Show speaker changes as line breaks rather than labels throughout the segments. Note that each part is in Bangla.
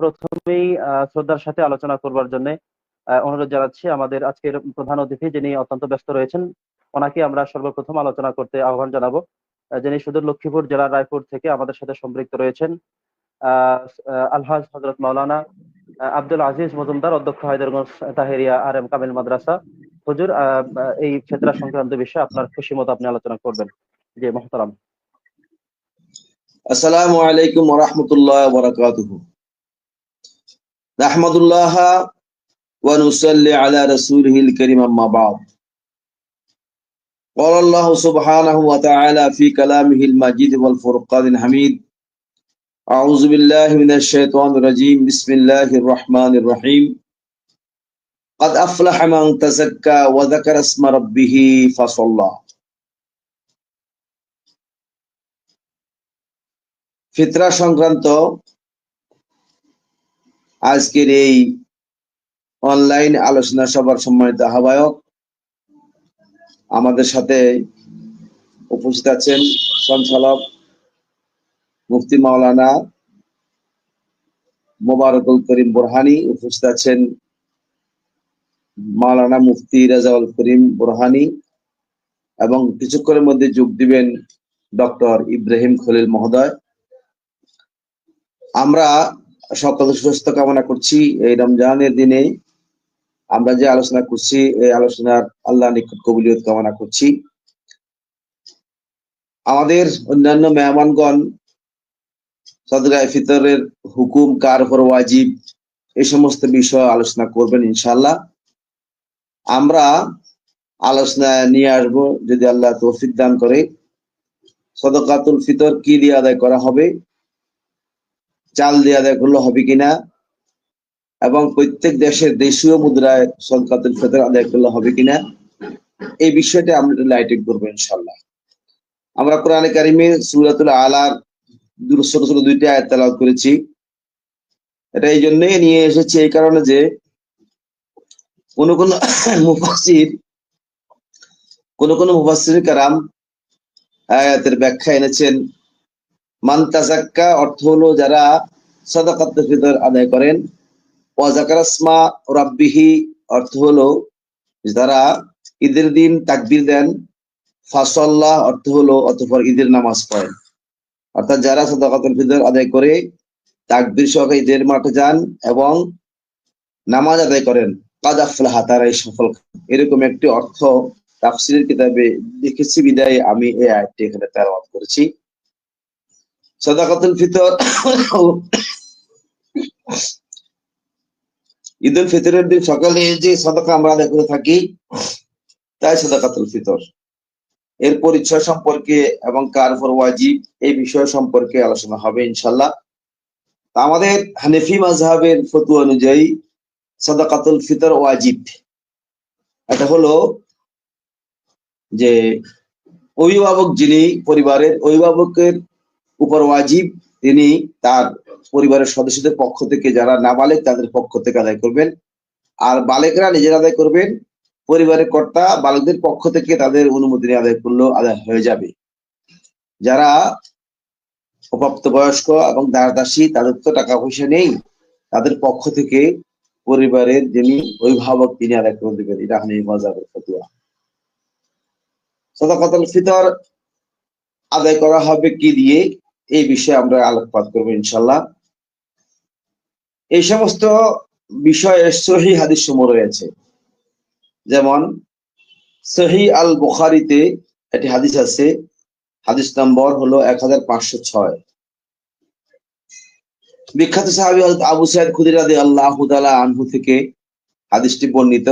প্রথমেই শ্রদ্ধার সাথে আলোচনা করবার জন্য অনুরোধ জানাচ্ছি আমাদের আজকের প্রধান অতিথি যিনি অত্যন্ত ব্যস্ত রয়েছেন, ওনাকে আমরা সর্বপ্রথম আলোচনা করতে আহ্বান জানাব যিনি সুদূর লক্ষ্মীপুর জেলার রায়পুর থেকে আমাদের সাথে সম্পৃক্ত রয়েছেন আলহাজ হজরত মাওলানা আব্দুল আজিজ মজুমদার, অধ্যক্ষ হায়দরগঞ্জ তাহেরিয়া আর এম কামিল মাদ্রাসা। হুজুর এই ক্ষেত্র সংক্রান্ত বিষয়ে আপনার খুশি মতো আপনি আলোচনা করবেন জি মোহতারাম।
আসসালামু আলাইকুম ওয়া نحمد الله ونصلي على رسوله الكريم أما بعد قال الله سبحانه وتعالى في كلامه المجيد والفرقان الحميد أعوذ بالله من الشيطان الرجيم بسم الله الرحمن الرحيم قد أفلح من تزكى وذكر اسم ربه فصلى ফিতরা সংক্রান্ত আজকের এই অনলাইন আলোচনা সভার সম্মানিত আহ্বায়ক আমাদের সাথে উপস্থিত আছেন সঞ্চালক মুফতি মাওলানা মোবারকুল করিম বোরহানি, উপস্থিত আছেন মাওলানা মুফতি রাজাউল করিম বোরহানি এবং কিছুক্ষণের মধ্যে যোগ দিবেন ডক্টর ইব্রাহিম খলিল মহোদয়। আমরা সকল সুস্থ কামনা করছি এই রমজানের দিনে। আমরা যে আলোচনা করছি, এই আলোচনার আল্লাহ নিকট কবুলিয়ত কামনা করছি। আমাদের অন্যান্য মেহমানগণ, সদরায় ফিতরের হুকুম কার উপর ওয়াজিব এই সমস্ত বিষয় আলোচনা করবেন ইনশাল্লাহ আমরা আলোচনা নিয়ে আসব যদি আল্লাহ তৌফিক দান করে। সদকাতুল ফিতর কি দিয়ে আদায় করা হবে? চাল দিয়ে আদায় করলে হবে কিনা? এবং প্রত্যেক দেশের দেশীয় মুদ্রায় সদকাতুল ফিতর আদায় করলে হবে কিনা? এই বিষয়টা আমরা লাইটিং করব ইনশাল্লাহ আমরা কোরআনে কারিমে সুরাতুল আলার ছোট ছোট দুইটি আয়াত করেছি। এটা এই জন্যই নিয়ে এসেছি এই কারণে যে কোন কোন মুফাসির কোন কোন মুফাসির কারাম আয়াতের ব্যাখ্যা এনেছেন। মান তাজাক্কা অর্থ হলো যারা সাদাকাতুল ফিতর আদায় করেন। ওয়াজাকারাসমা রাব্বিহি, অর্থ হলো যারা ঈদের দিন তাকবির দেন। ফাসল্লাহ অর্থ হলো অতঃপর ঈদের নামাজ পড়েন। অর্থাৎ যারা সাদাকাতুল ফিতর আদায় করে, তাকবির সহ ঈদের মাঠে যান এবং নামাজ আদায় করেন। কাদ আফলাহা তারাই সফল এরকম একটি অর্থ তাফসিরের কিতাবে দেখেছি বিদায় আমি এই আয়াতটি এখানে তেলাওয়াত করেছি। সদাকাতুল ফিতর। ঈদ উল ফিতরের দিন সকালে যে সদাকা আমরা আদায় করে থাকি, তাই সদাকাতুল ফিতর। এর পরিচয় সম্পর্কে এবং কার উপর ওয়াজিব, এই বিষয় সম্পর্কে আলোচনা হবে ইনশাল্লাহ আমাদের হানেফি মাযহাবের ফতোয়া অনুযায়ী সদাকাতুল ফিতর ওয়াজিব। এটা হলো যে অভিভাবক যিনি পরিবারের অভিভাবকের উপর ওয়াজিব তিনি তার পরিবারের সদস্যদের পক্ষ থেকে যারা নাবালেক তাদের পক্ষ থেকে আদায় করবেন। আর বালেকরা নিজের আদায় করবেন, পরিবারের কর্তা বালকদের পক্ষ থেকে তাদের অনুমতি নিয়ে আদায় করলেও আদায় হয়ে যাবে। যারা অপ্রাপ্ত বয়স্ক এবং দাসী তাদের তো টাকা পয়সা নেই, তাদের পক্ষ থেকে পরিবারের যিনি অভিভাবক, তিনি আদায় করে দেবেন। এটা হানি মজাবের ফতুয়া। সদাকাতুল ফিতর আদায় করা হবে কি দিয়ে? এই বিষয়ে আমরা আলোকপাত করব ইনশাল্লাহ এই সমস্ত বিষয়ে সহি হাদিস সমূহ রয়েছে। যেমন, সহি আল বুখারিতে একটি হাদিস আছে, হাদিস নম্বর হলো এক হাজার পাঁচশো ছয়। বিখ্যাত সাহাবি হযরত আবু সাইদ খুদির রাদি আল্লাহ আনহু থেকে হাদিসটি বর্ণিত।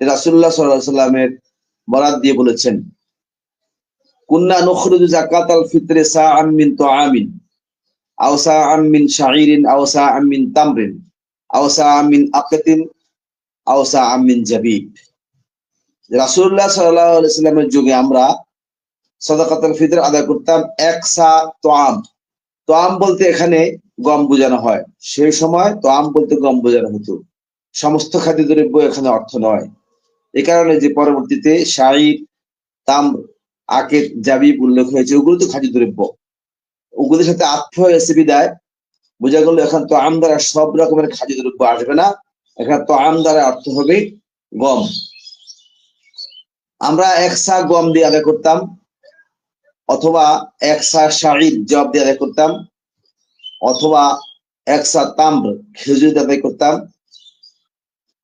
রাসূলুল্লাহ সাল্লাল্লাহু আলাইহি সাল্লামের বরাত দিয়ে বলেছেন কুন্না নুখরিজু যাকাতাল ফিতরি সাআম মিন তুআমিন, আও সাআম মিন শাঈরিন, আও সাআম মিন তামরিন, আও সাআম মিন আকাতিন আও সাআম জাবিব সাল্লামের যুগে আমরা সাদাকাতুল ফিতর আদায় করতাম এক সা তোয়াম তোয়াম বলতে এখানে গম বোঝানো হয়। সেই সময় তোয়াম বলতে গম বোঝানো হতো। সমস্ত খাদ্য দ্রব্য এখানে অর্থ নয়। এ কারণে যে পরবর্তীতে শাঈর তাম আকের জাবিব উল্লেখ হয়েছে, ওগুলো তো খাদ্য দ্রব্য। ওগুলোর সাথে আত্ম হয়েছে বিদায়। বোঝা গেল এখন তো আম দ্বারা সব রকমের খাদ্য দ্রব্য আসবে না। এখানে তো আম দ্বারা অর্থ হবে গম। আমরা একসা গম দিয়ে আদায় করতাম, অথবা একসা শাড়ির জব দিয়ে আদায় করতাম, অথবা একসা তাম্র খেজুর দিয়ে আদায় করতাম,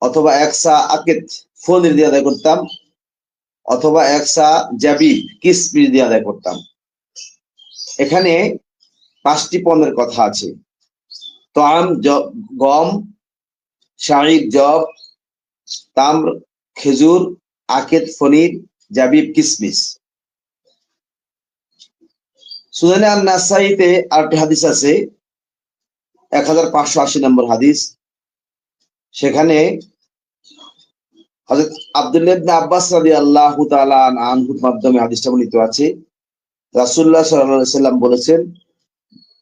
অথবা একসা আকেত ফনির দিয়ে আদায় করতাম। অথবা একসা জাবিব কিসমিস দিয়ে আদায় করতাম। এখানে পাঁচটি পণ্যের কথা আছে। তো আম গম, শাড়ির জব তাম্র খেজুর, আকেত ফনির জাবিব কিসমিস। সুদানে আল নাসাইতে আরেকটি হাদিস আছে, এক হাজার পাঁচশো আশি নম্বর হাদিস। সেখানে হযরত আব্দুল্লাহ ইবনে আব্বাস রাদিয়াল্লাহু তাআলা আনহুর মাধ্যমে হাদিসটা বর্ণিত আছে। রাসূলুল্লাহ সাল্লাল্লাহু সাল্লাম বলেছেন,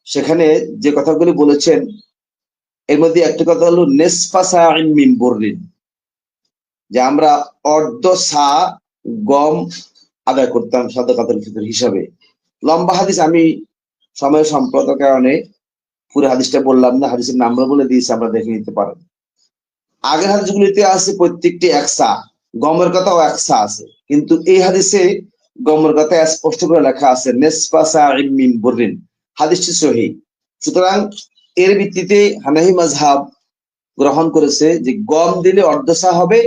সেখানে যে কথাগুলি বলেছেন, এর মধ্যে একটা কথা হলো, নেসফা সাইন বুররিন যে আমরা অর্ধ সা গম আদায় করতাম সাদাকাতুল ফিতর হিসাবে। লম্বা হাদিস আমি সময় সম্পদের কারণে পুরো হাদিসটা বললাম না, হাদিসের নাম্বার বলে দিয়েছি, আমরা দেখে নিতে পারেন। আগের হাদিসগুলিতে আছে প্রত্যেকটি একসা গমের কথাও একসা আছে। কিন্তু এই হাদিসে গমের কথা স্পষ্ট করে লেখা আছে হাদিসটি সহি। সুতরাং এর ভিত্তিতে হানাহি মাজহাব গ্রহণ করেছে যে গম দিলে অর্ধসা হবে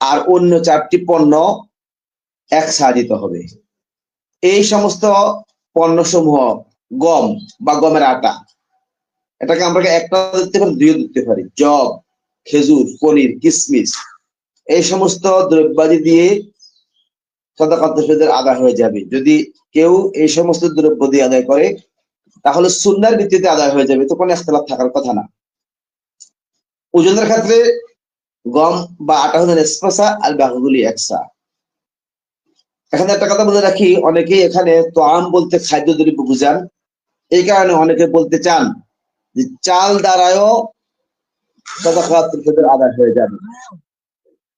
আর অন্য চারটি পণ্য এক দিতে হবে। এই সমস্ত পণ্য সমূহ গম বা গমের আটা, এটাকে আমরা একটা দিতে পারি দুইও দিতে পারি। জব খেজুর, পনির, কিসমিস, এই সমস্ত দ্রব্যাদি দিয়ে সদাকাতের আদায় হয়ে যাবে। যদি কেউ এই সমস্ত দ্রব্য দিয়ে আদায় করে, তাহলে সুন্নার ভিত্তিতে আদায় হয়ে যাবে, তো কোনো একতলাপ থাকার কথা না। ওজনের ক্ষেত্রে গম বা আটা হলো নেসপাসা আর বাকিগুলি একসা। এখানে একটা কথা বলে রাখি, অনেকেই এখানে তো আম বলতে খাদ্য দ্রব্য বুঝান। এই কারণে অনেকে বলতে চান যে চাল দ্বারাও সদাকাতুল ফিতর আদায় হয়ে যাবে।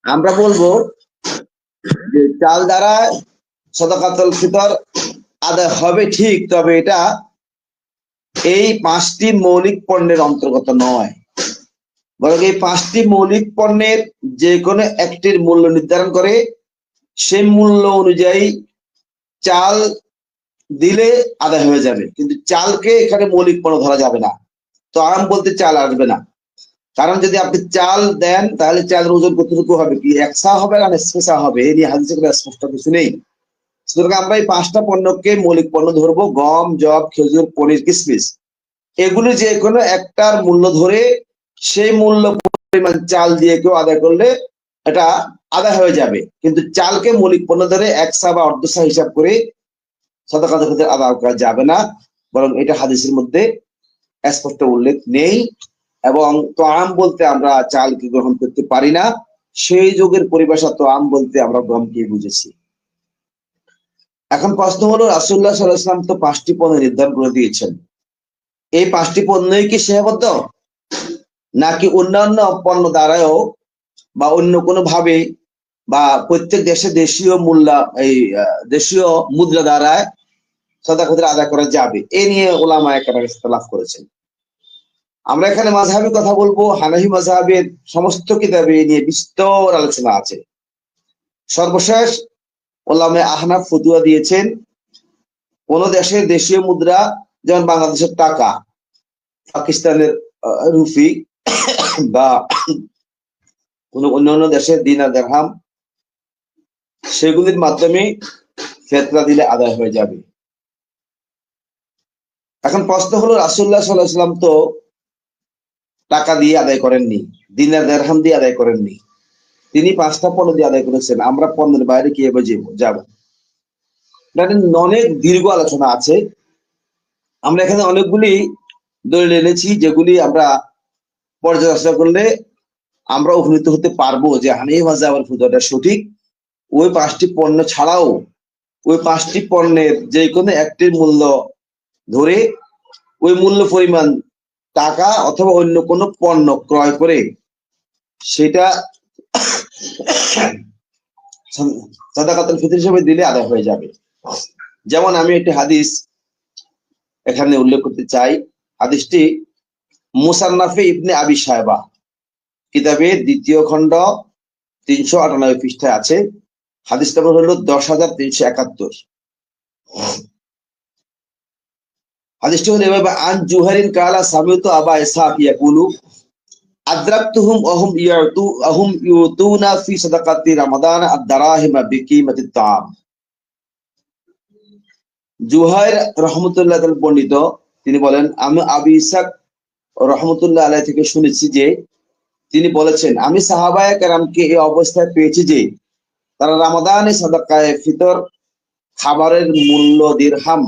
আমরা বলব যে চাল দ্বারা সদাকাতুল ফিতর আদায় হবে ঠিক, তবে এটা এই পাঁচটি মৌলিক পণ্যের অন্তর্গত নয়। বরং এই পাঁচটি মৌলিক পণ্যের যে কোনো একটির মূল্য নির্ধারণ করে সেই মূল্য অনুযায়ী চাল দিলে আদায় হয়ে যাবে। কিন্তু চালকে এখানে মৌলিক পণ্য ধরা যাবে না। তো আরাম বলতে চাল আসবে না। কারণ যদি আপনি চাল দেন, তাহলে চালের ওজন কতটুকু হবে? কি একসা হবে না স্পেসা হবে? এই নিয়ে কোনো স্পষ্ট কিছু নেই। সুতরাং আমরা এই পাঁচটা পণ্যকে মৌলিক পণ্য ধরবো, গম জব খেজুর, পনির, কিসমিস। এগুলো যে কোনো একটার মূল্য ধরে সেই মূল্য পরিমাণ চাল দিয়ে কেউ আদায় করলে এটা আদায় হয়ে যাবে। কিন্তু চালকে মৌলিক পণ্য ধরে একসা বা অর্ধসা হিসাব করে সদকাত আদায় করা যাবে না। বরং এটা হাদিসের মধ্যে স্পষ্ট উল্লেখ নেই। এবং তো আম বলতে আমরা চালকে গ্রহণ করতে পারি না, সেই যুগের পরিভাষা তো আম বলতে আমরা গমকে বুঝেছি। এখন প্রশ্ন হলো রাসুল্লাহ সাল্লাহাম তো পাঁচটি পণ্য নির্ধারণ করে দিয়েছেন। এই পাঁচটি পণ্যই কি সীমাবদ্ধ নাকি অন্যান্য পণ্য দ্বারাও বা অন্য কোনো ভাবে বা প্রত্যেক দেশে দেশীয় মূল্য, এই দেশীয় মুদ্রা দ্বারায় সদা ক্ষেত্রে আদায় করা যাবে? এ নিয়ে ওলামা একটা লাভ করেছেন। আমরা এখানে মাঝহাবি কথা বলব হানাহি মাঝহাবের সমস্ত কিতাবে নিয়ে বিস্তর আলোচনা আছে। সর্বশেষ ওলামে আহনাফ ফতুয়া দিয়েছেন, কোন দেশের দেশীয় মুদ্রা, যেমন বাংলাদেশের টাকা, পাকিস্তানের রুফি বা কোন অন্যান্য দেশের দিনার দেরহাম, সেগুলির মাধ্যমে ফেতরা দিলে আদায় হয়ে যাবে। এখন প্রশ্ন হলো রাসুল্লাহ সাল্লাহ সাল্লাম তো টাকা দিয়ে আদায় করেননি, দিনার দেরহাম দিয়ে আদায় করেননি। তিনি পাঁচটা পণ্য দিয়ে আদায় করেছেন, আমরা পণ্যের বাইরে কীভাবে যাব- যাব অনেক দীর্ঘ আলোচনা আছে। আমরা এখানে অনেকগুলি দলিল এনেছি, যেগুলি আমরা পর্যালোচনা করলে আমরা উপনীত হতে পারব যে হানি মাজাবের ফুটাটা সঠিক। ওই পাঁচটি পণ্য ছাড়াও ওই পাঁচটি পণ্যের যে কোনো একটির মূল্য ধরে ওই মূল্য পরিমাণ টাকা অথবা অন্য কোনো পণ্য ক্রয় করে সেটা সাদাকাতুল ফিতর হিসেবে দিলে আদায় হয়ে যাবে। যেমন আমি একটি হাদিস এখানে উল্লেখ করতে চাই। হাদিসটি মুসান্নাফে ইবনে আবি সাহেবা কিতাবের দ্বিতীয় খণ্ড তিনশো আটানব্বই পৃষ্ঠায় আছে। হাদিস নম্বর হলো দশ হাজার তিনশো একাত্তর। এভাবে আন জুহারিন কালা সামিউতু আবা ইয়াকুলু ফি সাদাকাতি রহমতুল্লাহ তাআলা বর্ণিত তিনি বলেন, আমি আবি ইসাক রহমতুল্লাহ আলাই থেকে শুনেছি যে, তিনি বলেছেন, আমি সাহাবায় কারামকে এই অবস্থায় পেয়েছি যে, তারা রামাদানে সাদাকায়ে ফিতর, খাবারের মূল্য দিরহাম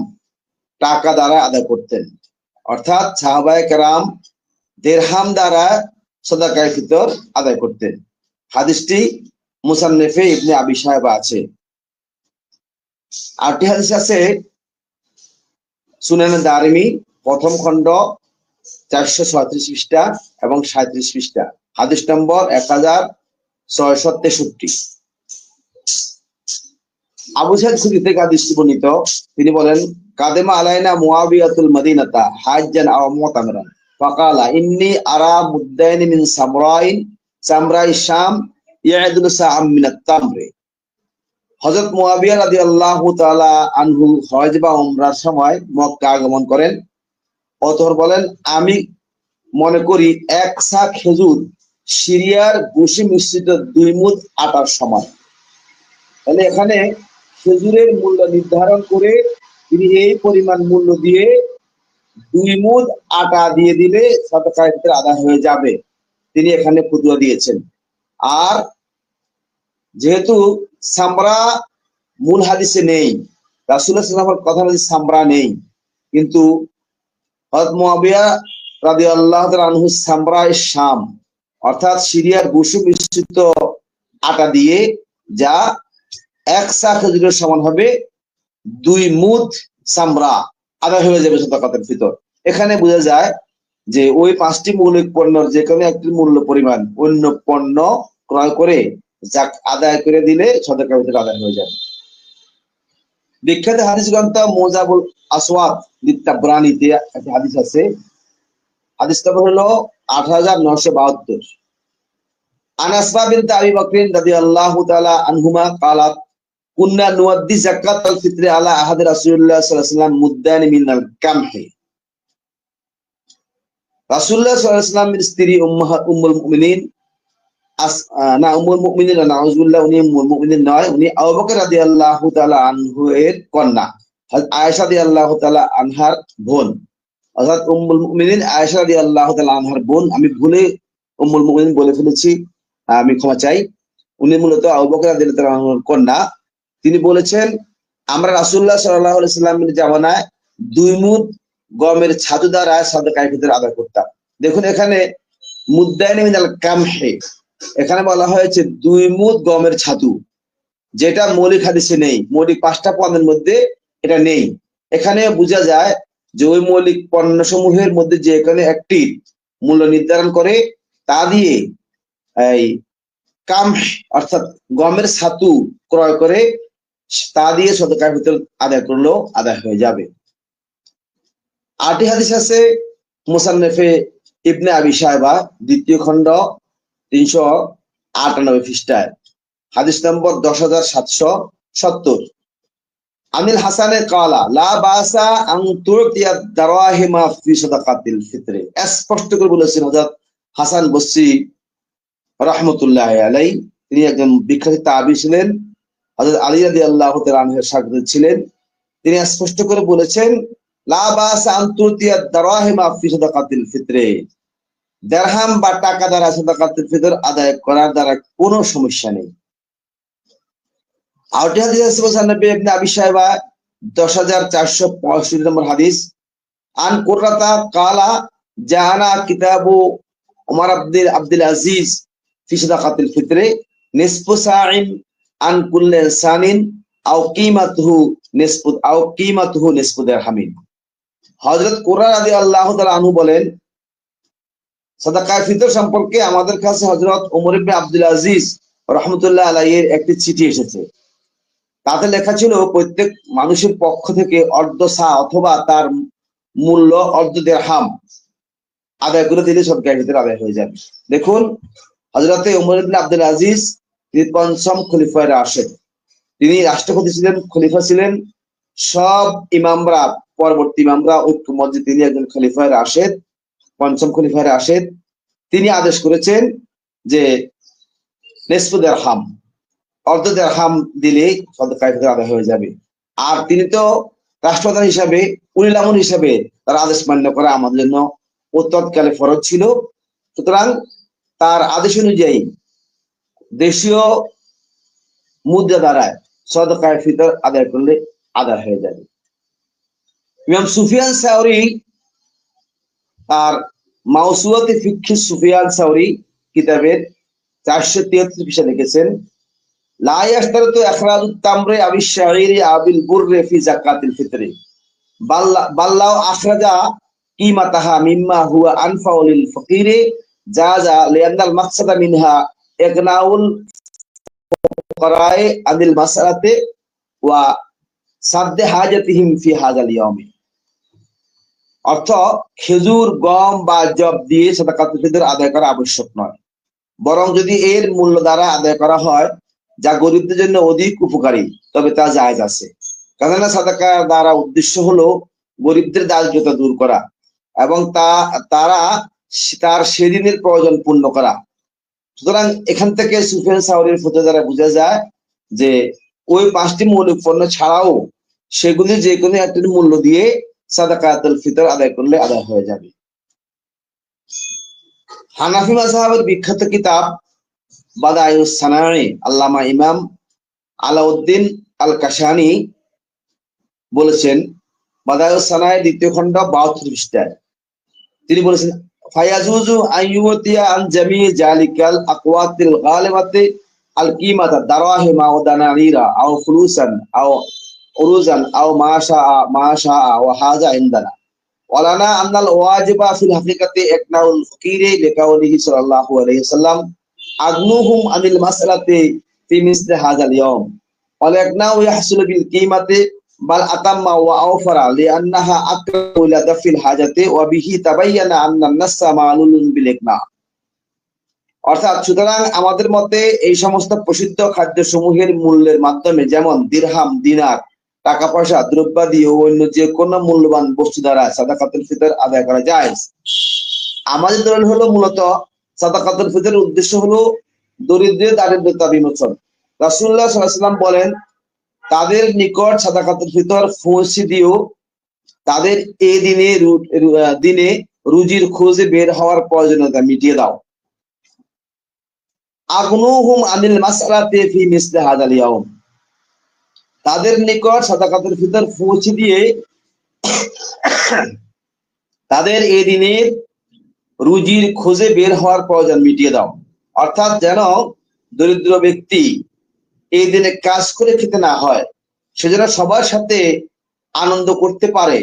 টাকা দ্বারা আদায় করতেন। অর্থাৎ সাহাবায়ে কেরাম দেড়হাম দ্বারা সদাকায় ফিতর আদায় করতেন। হাদিসটি মুসান্নেফে ইবনে আবি সাহেবা আছে। আরটি হাদিস আছে, সুনানে দারিমি, প্রথম খণ্ড, চারশো ছয়ত্রিশ পৃষ্ঠা এবং সাঁত্রিশ পৃষ্ঠা। হাদিস নম্বর এক হাজার ছয়শো তেষট্টি। আবু খুদি থেকে হাদিসটি বর্ণিত। তিনি বলেন কাদেমা আলাইনা মুয়াবিয়াতুল মদিনাতা হাজ্জান আও মুতামিরান ফাকালা ইন্নী আরা মুদ্দাইন মিন সামরাইন সামরাই শাম ইয়াদুল সাআম মিন আত-তামরি হযরত মুয়াবিয়া রাদিয়াল্লাহু তাআলা আনহু হজ বা উমরার সময় মক্কা আগমন করেন। অতঃপর বলেন, আমি মনে করি এক সা খেজুর সিরিয়ার গুশি মিশ্রিত দুই মুদ আটার সমান। তাহলে এখানে খেজুরের মূল্য নির্ধারণ করে তিনি এই পরিমাণ মূল্য দিয়ে দুই মুদ আটা দিয়ে দিলে সদকার ক্ষেত্রে আদায় হয়ে যাবে। তিনি এখানে ফুতুয়া দিয়েছেন। আর যেহেতু সামরা মূল হাদিসে নেই রাসুল্লাহ কথা বলছে সামরা নেই, কিন্তু শাম, অর্থাৎ সিরিয়ার গুসু মিশ্রিত আটা দিয়ে যা এক সা খেজুরের সমান হবে দুই মুদ সামরা আদায় হয়ে যাবে সদকাতের ভিতর এখানে বোঝা যায় যে ওই পাঁচটি মৌলিক পণ্যর যে কোনো একটি মূল্য পরিমাণ অন্য পণ্য ক্রয় করে যাক আদায় করে দিলে সদকার ভিতরে আদায় হয়ে যাবে বিখ্যাত হাদিস গ্রন্থ মোজাবুল আসওয়াদ লিত্তাবরানিতে একটা হাদিস আছে হাদিস নম্বর হলো আট হাজার নশো বাহাত্তর আনাসবা বিনতে আবি বকরিন রাদিয়াল্লাহু তাআলা আনহুমা قالت কুন্না নুয়াদ্দি যাকাত আল ফিত্রি আলা আহাদ আলাইহি মুদ্দান মিনাল কামহি স্ত্রী উম্মুল মুমিনিন না, উম্মুল মুমিনিন উনি উম্মুল মুমিনিন নয়, উনি আবু বকর রাদিয়াল্লাহু তাআলা আনহু এর কন্যা। আয়েশা রাদিয়াল্লাহু তাআলা আনহার বোন। অর্থাৎ উম্মুল মুমিনিন, আয়েশা রাদিয়াল্লাহু তাআলা আনহার বোন। আমি ভুলে উম্মুল মুমিনিন বলে ফেলেছি আমি ক্ষমা চাই। উনি মূলত আবু বকর রাদিয়াল্লাহু তাআলা আনহুর কন্যা। তিনি বলেছেন, আমরা রাসুল্লাহ আলাইহি সাল্লামের জামানায় দুই মুদ গমের ছাদু দ্বারা সাদকায় ভিতরে আদায় করতাম। দেখুন এখানে মুদ্দাইন মিনাল কামহে, এখানে বলা হয়েছে দুই মুদ গমের ছাতু, যেটা মৌলিক হাদিসে নেই, মৌলিক পাঁচটা পণ্যের মধ্যে এটা নেই। এখানে বোঝা যায় যে ওই মৌলিক পণ্য সমূহের মধ্যে যে এখানে একটি মূল্য নির্ধারণ করে, তা দিয়ে এই কাম অর্থাৎ গমের ছাতু ক্রয় করে তা দিয়ে সদকার ভিতর আদায় করলেও আদায় হয়ে যাবে। আটটি হাদিস আছে, মুসান্নেফে ইবনে আবি সাহেবা দ্বিতীয় খণ্ড, তিনশো আটানব্বই পৃষ্ঠায়। হাদিস নম্বর দশ হাজার সাতশো সত্তর। আনিল হাসানের কালা, লা বাসা আং তুরতিয়া দারাহিমা ফি সাদাকাতিল ফিতরে। স্পষ্ট করে বলেছেন হযরত হাসান বসরি রহমতুল্লাহ আলাই তিনি একজন বিখ্যাত তাবি ছিলেন। হযরত আলী রাদিয়াল্লাহু তাআলা আনহুর শাগির্দ ছিলেন তিনি স্পষ্ট করে বলেছেন, লা বাসা আং তুরতিয়া দারাহিমা ফি সাদাকাতিল ফিতরে। দেড়হাম বা টাকা দ্বারা সাদাকাতুল ফিতর আদায় করার দ্বারা কোনো সমস্যা নেই। আউটি হাদিস আছে মুসান্নাফি ইবনে আবি সাহেবা 10465 নম্বর হাদিস, আন কালা উমর আব্দুল আব্দুল আজিজ ফি সাদাকাতুল ফিতরে, নিসফু সম্পর্কে আমাদের কাছে হজরত আব্দুল আজিজ রহমতুল্লাহ আলাইয়ের একটি চিঠি এসেছে। তাতে লেখা ছিল, প্রত্যেক মানুষের পক্ষ থেকে অর্ধ সা অথবা তার মূল্য অর্ধ দেড়হাম আদায় করে দিলে সদকার ভিতরে আদায় হয়ে যাবে দেখুন হজরতে উমর আব্দুল আজিজ তিনি পঞ্চম খলিফায় রাশেদ। তিনি রাষ্ট্রপতি ছিলেন, খলিফা ছিলেন। সব ইমামরা, পরবর্তী ইমামরা ঐক্যমত যে তিনি একজন খলিফায় রাশেদ পঞ্চম খলিফায় রাশেদ। তিনি আদেশ করেছেন যে নেসফুদের হাম অর্ধদের হাম দিলে আদায় হয়ে যাবে। আর তিনি তো রাষ্ট্রপ্রধান হিসাবে উলিলামুন হিসাবে তার আদেশ মান্য করা আমাদের জন্য তৎকালে ফরজ ছিল। সুতরাং তার আদেশ অনুযায়ী দেশীয় মুদ্রা দ্বারায় সদকায় ফিতর আদায় করলে আদায় হয়ে যাবে। ইমাম সুফিয়ান সাউরি তার মাউসুয়াতে ফিক্ষি সুফিয়ান সাউরি কিতাবের চারশো তিয়াত্তর পৃষ্ঠা লিখেছেন, লা ইয়াশতারিতু ইখরাজুত তামরি আবি শাইরি আবিল বুররি ফি যাকাতিল ফিতরি। বাল্লাও আখরাজা কিমাতাহা মিম্মা হুয়া আনফাউ লিল ফকিরি। জাজা লিআন্নাল মাকসাদা মিনহা ইগনাউল ফুকারায়ে আনিল মাসআলাতে ওয়া সাদ্দে হাজাতিহিম ফি হাজাল ইয়াউমি অর্থ, খেজুর, গম বা জব দিয়ে সাদাকাতুল ফিতর আদায় করা আবশ্যক নয়। বরং যদি এর মূল্য দ্বারা আদায় করা হয়, যা গরিবদের জন্য অধিক উপকারী, তবে তা জায়েজ আছে। কেননা সাদাকার দ্বারা উদ্দেশ্য হলো গরিবদের দারিদ্রতা দূর করা এবং তা, তারা তার সেদিনের প্রয়োজন পূর্ণ করা। সুতরাং এখান থেকে সুফিয়ান সাউরির ফটো দ্বারা বোঝা যায় যে ওই পাঁচটি মৌলিক পণ্য ছাড়াও সেগুলি যে কোনো একটির মূল্য দিয়ে সাদাকাতুল ফিতর আদায় করলে আদায় হয়ে যাবে। হানাফি মাযহাবের বিখ্যাত কিতাব বাদায়ুস সানাই আল্লামা ইমাম আলাউদ্দিন আল কাশানি বলেছেন, বাদায়ুস সানাই দ্বিতীয় খণ্ড বাহাত্তর পৃষ্ঠায়। তিনি বলেছেন ফায়াজুজু আইয়ুতিয়া আন জামি জালিকাল আকওয়াতিল গালিবাতি আল কিমাতা দারাহিমা ওয়া দানারিরা আও ফুলুসান আও উরুজান আও মাশা মাশা ওয়া হাজা ইনদানা ওয়ালানা আন্নাল ওয়াজিবা ফিল হাকিকাতি ইকনাউল ফকিরি লিকাউলিহি সাল্লাল্লাহু আলাইহি ওয়াসাল্লাম আগনুহুম আনিল মাসআলাতি ফি মিসলি হাযাল ইয়াউম ওয়ালাকনাউ ইয়াহসুলু বিল কিমাতি বাল আতাম্মা ওয়া আওফারা লিআন্নাহা আকরাবু ইলা দাফিল হাজাতি ওয়া বিহি তাবায়্যানা আন্না নাসসা মালুলুন বিল অর্থাৎ সুতরাং আমাদের মতে এই সমস্ত প্রসিদ্ধ খাদ্য সমূহের মূল্যের মাধ্যমে যেমন দিরহাম, দিনার টাকা পয়সা দ্রব্যাদি ও অন্য যে কোনো মূল্যবান বস্তু দ্বারা সাদাকাতুল ফিতর আদায় করা যায় আমাদের দল হলো মূলত সাদাকাতুল ফিতরের উদ্দেশ্য হলো দরিদ্রের দারিদ্রতা বিমোচন। রাসূলুল্লাহ সাল্লাল্লাহু আলাইহি ওয়াসাল্লাম বলেন তাদের নিকট সাদাকাতুল ফিতর পৌঁছে দিও। তাদের এই দিনে দিনে রুজির খোঁজে বের হওয়ার প্রয়োজনীয়তা মিটিয়ে দাও। আগনুহুম আনিল মাসআলাতি ফি মিসলি হাদাল ইয়াউম। তাদের নিকট সাদাকাতুল ফিতর পৌঁছে দিয়ে তাদের এই দিনের রুজির খোঁজে বের হওয়ার প্রয়োজন মিটিয়ে দাও। অর্থাৎ যেন দরিদ্র ব্যক্তি এই দিনে কাজ করে খেতে না হয়, সেজন্য সবার সাথে আনন্দ করতে পারে।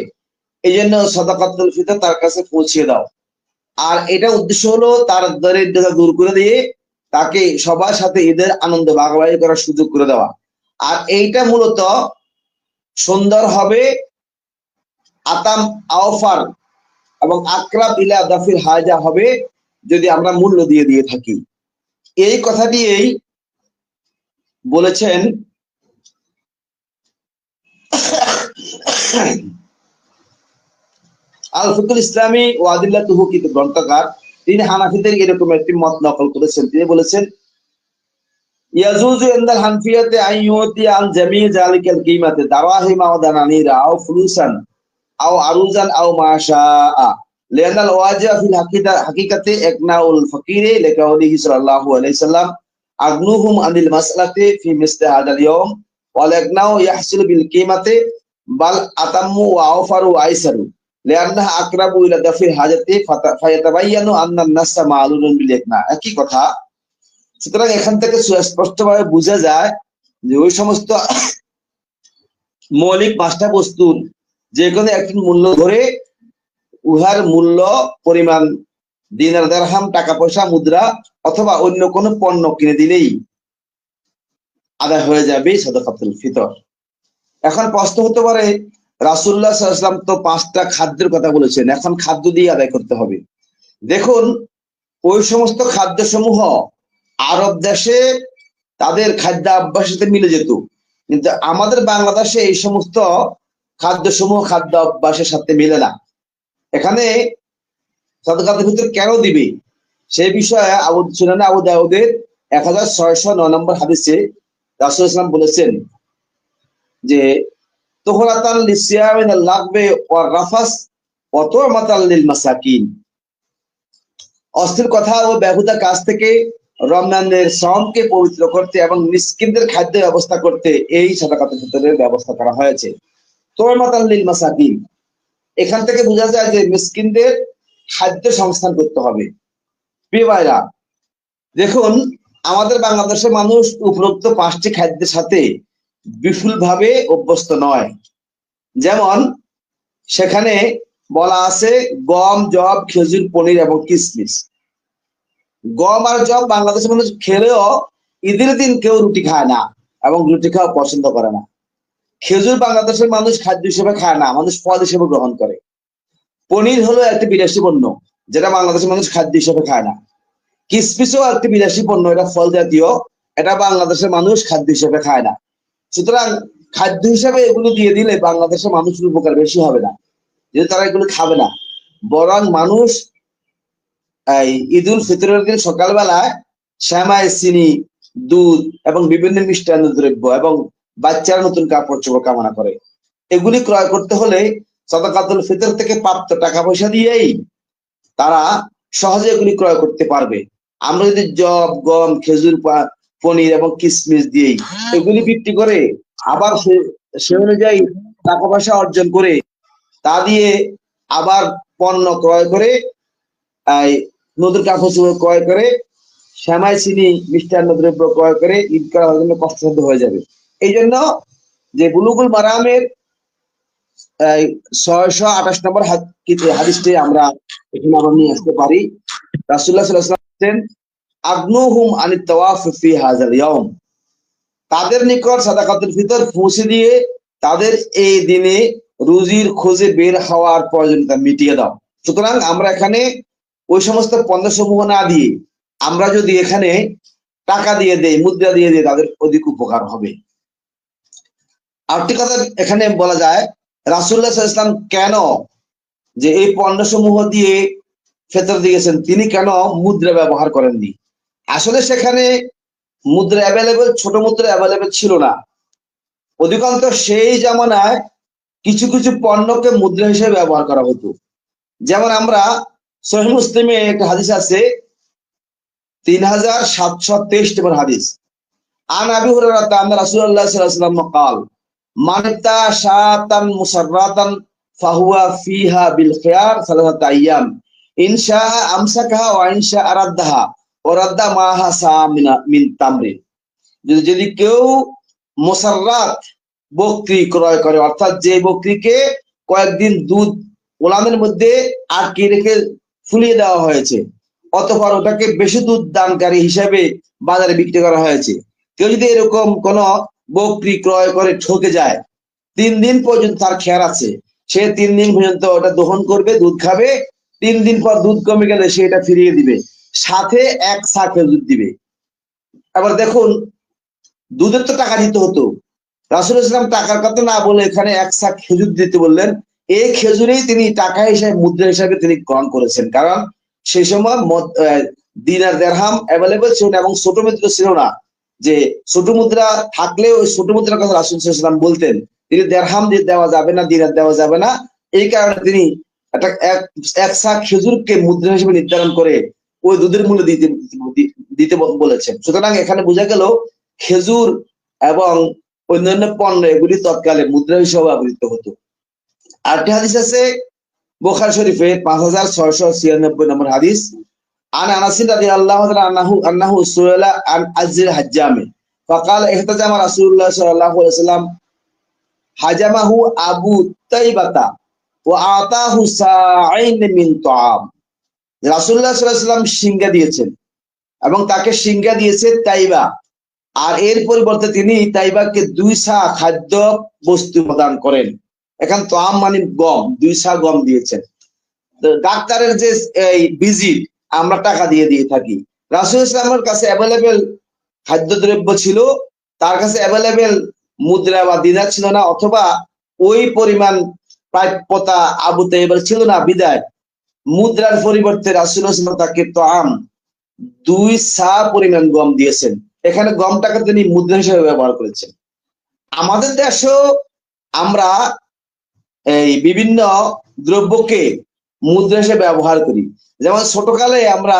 এই জন্য সদাকাতুল ফিতর তার কাছে পৌঁছিয়ে দাও। আর এটা উদ্দেশ্য হলো তার দরিদ্রতা দূর করে দিয়ে তাকে সবার সাথে ঈদের আনন্দ ভাগাভাগি করার সুযোগ করে দেওয়া। আর এইটা মূলত সুন্দর হবে আতাম আওফার এবং আকরাব ইলা দাফিল হাজা হবে যদি আমরা মূল্য দিয়ে দিয়ে থাকি। এই কথা দিয়েই বলেছেন আল ফুকুল ইসলামী ও আদিল্লা তুহু কিন্তু গ্রন্থকার তিনি হানাফিদের এরকম একটি মত নকল করেছেন। তিনি বলেছেন হানফিয়াতে জামি হাকিকাতে একনাউল ফকিরে লেখা সাল্লাম আগনুহুম আনিল মাসলাতে ফি মিসলে হাদাল ইয়াউম ওয়াল আগনাউ ইয়াহসিল বিল কিমাতে বাল আতাম্মু ওয়া আওফারু ওয়া আইসারু লিআন্নাহা আকরাবু ইলা দাফিল হাজাতি ফায়াতাবায়ানু আন্নান নাসা মা'লুনুন বিল ইগনা একই কথা সুতরাং এখান থেকে স্পষ্টভাবে বোঝা যায় যে ওই সমস্ত মৌলিক পাঁচটা বস্তুর যে কোনো একটি মূল্য ধরে উহার মূল্য পরিমাণ দিনার দেড়হাম টাকা পয়সা, মুদ্রা অথবা অন্য কোনো পণ্য কিনে দিলেই আদায় হয়ে যাবে সদকাতুল ফিতর। এখন প্রশ্ন হতে পারে রাসুল্লাহ সাল্লাম তো পাঁচটা খাদ্যের কথা বলেছেন, এখন খাদ্য দিয়ে আদায় করতে হবে। দেখুন, ওই সমস্ত খাদ্য সমূহ আরব দেশে তাদের খাদ্য অভ্যাসের সাথে মিলে যেত। কিন্তু আমাদের বাংলাদেশে এই সমস্ত খাদ্য সমূহ খাদ্য অভ্যাসের সাথে মিলে না। এখানে সাদকাতের ভিতরে কেন দিবে? সেই বিষয়ে আবু সুনান আবু দাউদের এক হাজার ছয়শো নয় নম্বর হাদিসে রাসুল ইসলাম বলেছেন যে তোহরাতান লিসিয়ামিন লাগবে ও রাফাস অত মাতাল্লিল মাসাকিন অস্থির কথা ও ব্যবহৃত কাজ থেকে রমজানের শ্রমকে পবিত্র করতে এবং মিসকিনদের খাদ্য ব্যবস্থা করতে এই সাদাকাতের ভিতরে ব্যবস্থা করা হয়েছে। তোর মাতাল্লিল মাসাকিন এখান থেকে বোঝা যায় যে মিসকিনদের খাদ্য সংস্থান করতে হবে। প্রিয় ভাইরা, দেখুন, আমাদের বাংলাদেশের মানুষ উপরোক্ত পাঁচটি খাদ্যের সাথে বিপুলভাবে অভ্যস্ত নয়। যেমন, সেখানে বলা আছে গম জব খেজুর, পনির এবং কিসমিস। গম আর জব বাংলাদেশের মানুষ খেলেও ঈদের দিন কেউ রুটি খায় না এবং রুটি খাওয়া পছন্দ করে না। খেজুর বাংলাদেশের মানুষ খাদ্য হিসেবে খায় না, মানুষ ফল হিসেবে গ্রহণ করে। পনির হলো একটি বিলাসী পণ্য, যেটা বাংলাদেশের মানুষ খাদ্য হিসেবে খায় না। কিসমিসও একটি বিলাসী পণ্য, এটা ফল জাতীয় এটা বাংলাদেশের মানুষ খাদ্য হিসেবে খায় না। সুতরাং খাদ্য হিসেবে এগুলো দিয়ে দিলে বাংলাদেশের মানুষের উপকার বেশি হবে না, যেহেতু তারা এগুলো খাবে না। বরং মানুষ এই ঈদ উল ফিতরের দিন সকালবেলায় শ্যামাই চিনি, দুধ এবং বিভিন্ন মিষ্টান্ন দ্রব্য এবং বাচ্চার নতুন কাপড় চোপড় কামনা করে। এগুলি ক্রয় করতে হলে সদকাতুল ফিতর থেকে প্রাপ্ত টাকা পয়সা দিয়েই তারা সহজে এগুলি ক্রয় করতে পারবে। আমরা যদি জব, গম, খেজুর পনির এবং কিসমিস দিয়েই এগুলি বিক্রি করে আবার সে অনুযায়ী টাকা পয়সা অর্জন করে তা দিয়ে আবার পণ্য ক্রয় করে নদীর কাপড় ক্রয় করে, শ্যামাই চিনি, মিষ্টান্ন দ্রব্য ক্রয় করে, ঈদ করার জন্য কষ্টসাধ্য হয়ে যাবে। এই জন্য যে বুলুগুল মারামের ছয়শো আঠাশ নম্বর হাদ- হাদিসটি আমরা এখানে আবার নিয়ে আসতে পারি। রাসুল্লাহ আগনুহুম আনি হাযাল তাদের নিকট সাদাকাতুল ফিতর পৌঁছে দিয়ে তাদের এই দিনে রুজির খোঁজে বের হওয়ার প্রয়োজনীয়তা মিটিয়ে দাও। সুতরাং আমরা এখানে ওই সমস্ত পণ্য সমূহ না দিয়ে আমরা যদি এখানে টাকা দিয়ে দেই, মুদ্রা দিয়ে দিই, তাদের অধিক উপকার হবে। আরেকটি কথা এখানে বলা যায় রাসুল্লাহ ইসলাম কেন যে এই পণ্য সমূহ দিয়ে ফেতর দিয়েছেন তিনি কেন মুদ্রা ব্যবহার করেননি আসলে সেখানে মুদ্রা অ্যাভেলেবেল ছোট মুদ্রা অ্যাভেলেবেল ছিল না অধিকাংশ সেই জামানায় কিছু কিছু পণ্যকে মুদ্রা হিসেবে ব্যবহার করা হতো যেমন আমরা সহি মুসলিমে একটা হাদিস আছে তিন হাজার সাতশো তেইশ নম্বর হাদিস আন আবি হুরায়রা আন্না রাসূলুল্লাহ সাল্লাল্লাহু আলাইহি ওয়াসাল্লাম قال মুসাররাতান ফাহুয়া ফিহা বিল খিয়ার আইয়াম। ইনশা ওয়া ইনশা ওয়া মাহা সা মিন তামরিন যদি যদি কেউ মোসাররাত বকরি ক্রয় করে, অর্থাৎ যে বকরিকে কয়েকদিন দুধ ওলামের মধ্যে আটকে রেখে ফুলিয়ে দেওয়া হয়েছে, অতপর ওটাকে বেশি দুধ দানকারী হিসাবে বাজারে বিক্রি করা হয়েছে। কেউ যদি এরকম কোন বকরি ক্রয় করে ঠকে যায়। তিন দিন পর্যন্ত তার খেয়ার আছে। সে তিন দিন পর্যন্ত ওটা দহন করবে, দুধ খাবে। তিন দিন পর দুধ কমে গেলে সে এটা ফিরিয়ে দিবে। সাথে এক সা খেজুর দিবে। এবার দেখুন, দুধের তো টাকা দিতে হতো। রাসুল ইসলাম টাকার কথা না বলে এখানে এক সা খেজুর দিতে বললেন। এই খেজুরেই তিনি টাকা হিসাবে, মুদ্রা হিসাবে তিনি গ্রহণ করেছেন। কারণ সেই সময় দিনার দেড়হাম অ্যাভেলেবেল ছিল না এবং ছোট মুদ্রা ছিল না। যে ছোট মুদ্রা থাকলে ওই ছোট মুদ্রার কথা রাসুল ইসলাম বলতেন, তিনি দেড়হাম দিয়ে দেওয়া যাবে না দিনার দেওয়া যাবে না। এই কারণে তিনি একটা এক শাক খেজুরকে মুদ্রা হিসেবে নির্ধারণ করে ওই দুধের মূল্য দিতে দিতে বলেছেন। সুতরাং এখানে বোঝা গেল খেজুর এবং অন্যান্য পণ্য এগুলি তৎকালে মুদ্রা হিসেবে ব্যবহৃত হতো। আরেকটি হাদিস আছে, বোখার শরীফে পাঁচ হাজার ছয়শো ছিয়ানব্বই নম্বর হাদিস عن انس رضي الله عنه انه انه سئل عن عز الحجام فقال احتجم رسول الله صلى الله عليه وسلم حجمه ابو طيبة واعطاه ساعين من طعام রাসূলুল্লাহ সাল্লাল্লাহু আলাইহি ওয়াসাল্লাম সিংহা দিয়েছেন এবং তাকে সিংহা দিয়েছে তাইবা আর এর পরিবর্তে তিনি তাইবাকে দুই সা খাদ্য বস্তু প্রদান করেন এখন তাম মানে গম দুই সা গম দিয়েছেন ডাক্তারের যে এই ভিজিট আমরা টাকা দিয়ে দিয়ে থাকি। রাসুল ইসলামের কাছে অ্যাভেলেবেল খাদ্যদ্রব্য ছিল, তার কাছে অ্যাভেলেবেল মুদ্রা বা দিনার ছিল না, অথবা ওই পরিমাণ প্রাপ্যতা আবু তাইবার ছিল না, বিদায়। মুদ্রার পরিবর্তে রাসুল ইসলাম তাকে তো আম দুই সা পরিমাণ গম দিয়েছেন। এখানে গমটাকে তিনি মুদ্রা হিসেবে ব্যবহার করেছেন। আমাদের দেশেও আমরা এই বিভিন্ন দ্রব্যকে মুদ্রা হিসেবে ব্যবহার করি। যেমন ছোটকালে আমরা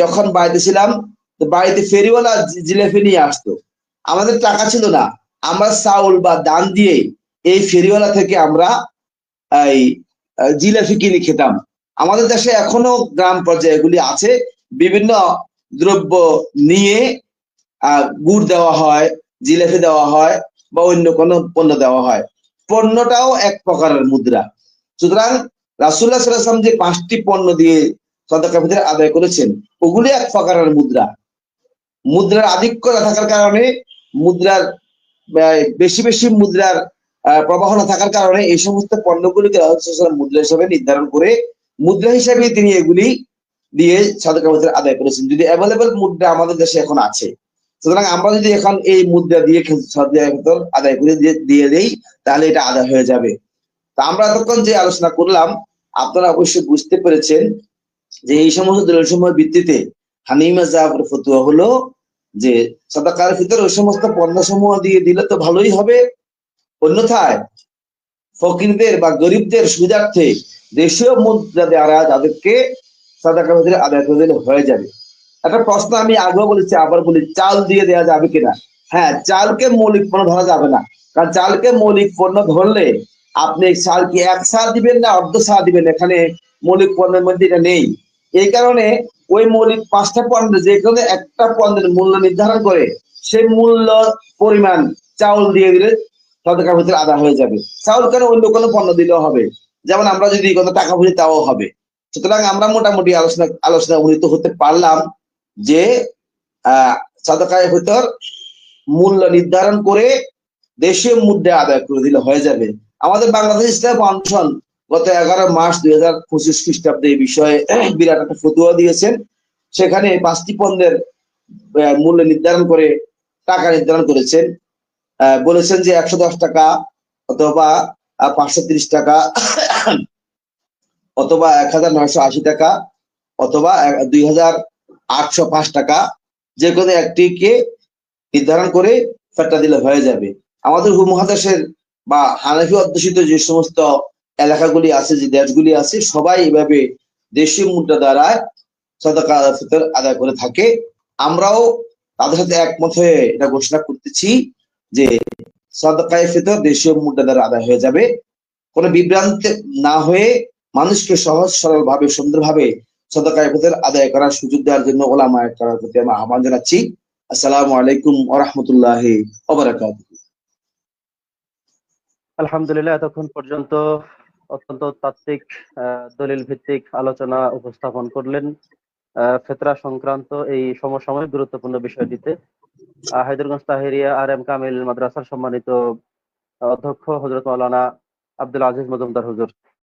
যখন বাড়িতে ছিলাম বাড়িতে ফেরিওয়ালা জিলেপি নিয়ে আসতো। আমাদের টাকা ছিল না। আমরা চাউল বা দান দিয়ে এই ফেরিওয়ালা থেকে আমরা এই জিলাপি কিনে খেতাম। আমাদের দেশে এখনও গ্রাম পর্যায়ে এগুলি আছে। বিভিন্ন দ্রব্য নিয়ে গুড় দেওয়া হয়, জিলাপি দেওয়া হয় বা অন্য কোনো পণ্য দেওয়া হয়। পণ্যটাও এক প্রকারের মুদ্রা। সুতরাং রাসুল্লাহ সাল্লাম যে পাঁচটি পণ্য দিয়ে সদকা ফিতর আদায় করেছেন, ওগুলি এক প্রকারের মুদ্রা। মুদ্রার আধিক্য না থাকার কারণে মুদ্রার বেশি বেশি মুদ্রার প্রবাহ না থাকার কারণে এই সমস্ত পণ্যগুলিকে রাসূল মুদ্রা হিসাবে নির্ধারণ করে মুদ্রা হিসাবে তিনি এগুলি দিয়ে সদকা ফিতর আদায় করেছেন। যদি অ্যাভেলেবল মুদ্রা আমাদের দেশে এখন আছে, সুতরাং আমরা যদি এখন এই মুদ্রা দিয়ে সদকা আদায় করে দিয়ে দিয়ে দেই, তাহলে এটা আদায় হয়ে যাবে। তা আমরা এতক্ষণ যে আলোচনা করলাম আপনারা অবশ্যই বুঝতে পেরেছেন যে এই সমস্ত দলিল সময়ের ভিত্তিতে হানিমা জাহাবের ফতুয়া হলো যে সদাকার ভিতরে ওই সমস্ত পণ্য সমূহ দিয়ে দিলে তো ভালোই হবে। অন্যথায় ফকিরদের বা গরিবদের সুবিধার্থে দেশীয় মুদ্রা দ্বারা তাদেরকে সদাকার ভিতরে আদায় করে দিলে হয়ে যাবে। একটা প্রশ্ন আমি আগেও বলেছি, আবার বলি, চাল দিয়ে দেওয়া যাবে কিনা? হ্যাঁ চালকে মৌলিক পণ্য ধরা যাবে না। কারণ চালকে মৌলিক পণ্য ধরলে আপনি চাল কি এক সা দিবেন না অর্ধ সা দিবেন? এখানে মৌলিক পণ্যের মধ্যে এটা নেই। এই কারণে ওই মৌলিক পাঁচটা পণ্য, যে কোনো একটা পণ্যের মূল্য নির্ধারণ করে, সেই মূল্য পরিমাণ চাউল দিয়ে দিলে সদকার ভিতরে আদা হয়ে যাবে। চাউল কেন অন্য কোনো পণ্য দিলেও হবে? যেমন আমরা যদি কোনো টাকা বুঝি তাও হবে। সুতরাং আমরা মোটামুটি আলোচনা আলোচনা উন্নীত হতে পারলাম যে আহ সদকার ভিতর মূল্য নির্ধারণ করে দেশীয় মুদ্রা আদায় করে দিলে হয়ে যাবে। আমাদের বাংলাদেশ ইসলাম ফাউন্ডেশন গত এগারো মার্চ দুই হাজার পঁচিশ খ্রিস্টাব্দে এই বিষয়ে বিরাট একটা ফতুয়া দিয়েছেন। সেখানে পাঁচটি পণ্যের মূল্য নির্ধারণ করে টাকা নির্ধারণ করেছেন। বলেছেন যে একশো দশ টাকা অথবা পাঁচশো তিরিশ টাকা অথবা এক হাজার নয়শো আশি টাকা অথবা দুই হাজার আটশো পাঁচ টাকা যে কোনো একটিকে নির্ধারণ করে ফেরটা দিলে হয়ে যাবে। আমাদের উপমহাদেশের বা হানাফি অধ্যুষিত যে সমস্ত এলাকাগুলি আছে, যে দেশগুলি আছে, সবাই এভাবে দেশীয় মুদ্রা দ্বারা সদকা আদায় করে থাকে। আমরাও তাদের সাথে একমত হয়ে এটা ঘোষণা করতেছি যে সদকায় ফিতর দেশীয় মুদ্রা দ্বারা আদায় হয়ে যাবে। কোনো বিভ্রান্ত না হয়ে মানুষকে সহজ সরল ভাবে সুন্দরভাবে সদকায় ফিতর আদায় করার সুযোগ দেওয়ার জন্য ওলামা করার প্রতি আমি আহ্বান জানাচ্ছি। আসসালামু আলাইকুম ওয়া বারাকাতুহু।
আলহামদুলিল্লাহ, এতক্ষণ পর্যন্ত অত্যন্ত তাত্ত্বিক দলিল ভিত্তিক আলোচনা উপস্থাপন করলেন ফেতরা সংক্রান্ত এই সমসাময়িক গুরুত্বপূর্ণ বিষয়টিতে। হায়দরগঞ্জ তাহেরিয়া আর এম কামিল মাদ্রাসার সম্মানিত অধ্যক্ষ হজরত মৌলানা আব্দুল আজিজ মজুমদার হুজুর।